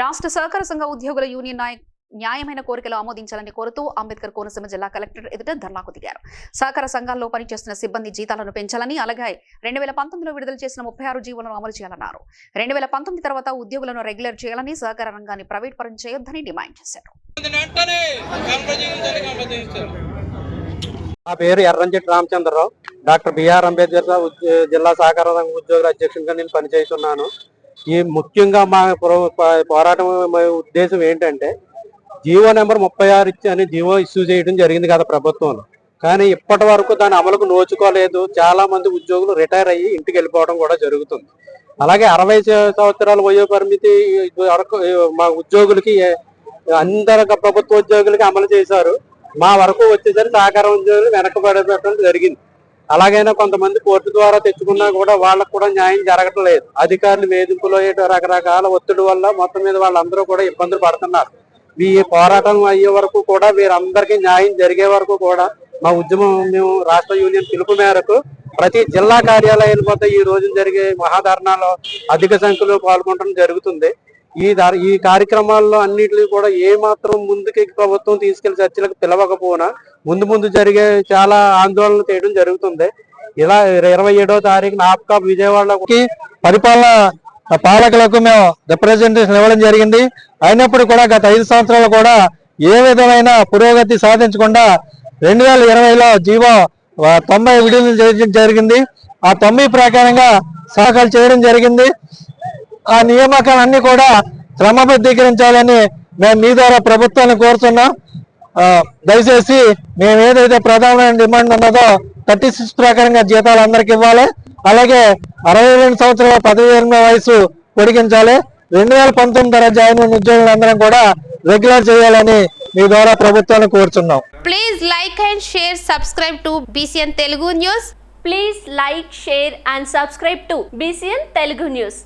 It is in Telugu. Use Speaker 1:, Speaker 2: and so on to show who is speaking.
Speaker 1: రాష్ట్ర సహకార సంఘ ఉద్యోగుల యూనియన్ నాయక్ న్యాయమైన కోరికలు ఆమోదించాలని కోరుతూ అంబేద్కర్ కోనసీమ జిల్లా కలెక్టర్ ఎదుట ధర్నాకు దిగారు. సహకార సంఘాల్లో పనిచేస్తున్న సిబ్బంది జీతాలను పెంచాలని అలాగే రెండు వేల పంతొమ్మిదిలో విడుదల చేసిన ముప్పై ఆరు జీవులను అమలు చేయాలన్నారు. రెండు వేల పంతొమ్మిది తర్వాత ఉద్యోగులను రెగ్యులర్ చేయాలని సహకార రంగాన్ని ప్రైవేట్ పరం చేయొద్దని డిమాండ్ చేశారు.
Speaker 2: నా పేరు ఎర్రంచెట్టి రామచంద్రరావు. డాక్టర్ బిఆర్ అంబేద్కర్ జిల్లా సహకార సంఘ ఉద్యోగుల అధ్యక్షునిగా నేను పనిచేస్తున్నాను. ఈ ముఖ్యంగా మా పోరాటం ఉద్దేశం ఏంటంటే జీవో నెంబర్ ముప్పై ఆరు ఇచ్చి అని జీవో ఇష్యూ చేయడం జరిగింది కదా ప్రభుత్వంలో. కానీ ఇప్పటి వరకు దాని అమలుకు నోచుకోలేదు. చాలా మంది ఉద్యోగులు రిటైర్ అయ్యి ఇంటికి వెళ్ళిపోవడం కూడా జరుగుతుంది. అలాగే అరవై సంవత్సరాల వయో పరిమితి వరకు మా ఉద్యోగులకి అందరు ప్రభుత్వ ఉద్యోగులకి అమలు చేశారు. మా వరకు వచ్చేసరికి సహకార ఉద్యోగులు వెనకబడబెట్టడం జరిగింది. అలాగైనా కొంతమంది కోర్టు ద్వారా తెచ్చుకున్నా కూడా వాళ్ళకు కూడా న్యాయం జరగటం లేదు అధికారులు వేధింపులో ఏటో రకరకాల ఒత్తిడి వల్ల మొత్తం మీద వాళ్ళందరూ కూడా ఇబ్బందులు పడుతున్నారు. ఈ పోరాటం అయ్యే వరకు కూడా వీరందరికీ న్యాయం జరిగే వరకు కూడా మా ఉద్యమం మేము రాష్ట్ర యూనియన్ పిలుపు మేరకు ప్రతి జిల్లా కార్యాలయాల వద్ద ఈ రోజు జరిగే మహాధర్నాలో అధిక సంఖ్యలో పాల్గొనడం జరుగుతుంది. ఈ ఈ కార్యక్రమాల్లో అన్నిటినీ కూడా ఏ మాత్రం ముందుకి ప్రభుత్వం తీసుకెళ్ళి చర్చలకు పిలవకపోనా ముందు ముందు జరిగే చాలా ఆందోళనలు చేయడం జరుగుతుంది. ఇలా ఇరవై ఏడో తారీఖున ఆప్కా విజయవాడకి
Speaker 3: పరిపాలన పాలకులకు మేము రిప్రజెంటేషన్ ఇవ్వడం జరిగింది. అయినప్పుడు కూడా గత ఐదు సంవత్సరాలు కూడా ఏ విధమైన పురోగతి సాధించకుండా రెండు వేల ఇరవైలో జీవో తొంభై విడుదల జరిగింది. ఆ తొంభై ప్రకారంగా సహకారం చేయడం జరిగింది. ఆ నియామకాలన్నీ కూడా క్రమబద్ధీకరించాలని మేము మీ ద్వారా ప్రభుత్వాన్ని కోరుతున్నాం. దయచేసి మేము ఏదైతే ప్రధానమైన డిమాండ్ ఉన్నదో థర్టీ సిక్స్ ప్రకారంగా జీతాలు అందరికి ఇవ్వాలి. అలాగే అరవై రెండు సంవత్సరాల పదవి ఎనిమిది వయసు పొడిగించాలి. రెండు వేల పంతొమ్మిది తర్వాత జాయిన్ అయిన ఉద్యోగులందరం కూడా రెగ్యులర్ చేయాలని మీ ద్వారా ప్రభుత్వాన్ని కోరుతున్నాం
Speaker 4: please like and share subscribe to BCN Telugu news
Speaker 5: please like share and subscribe to BCN Telugu news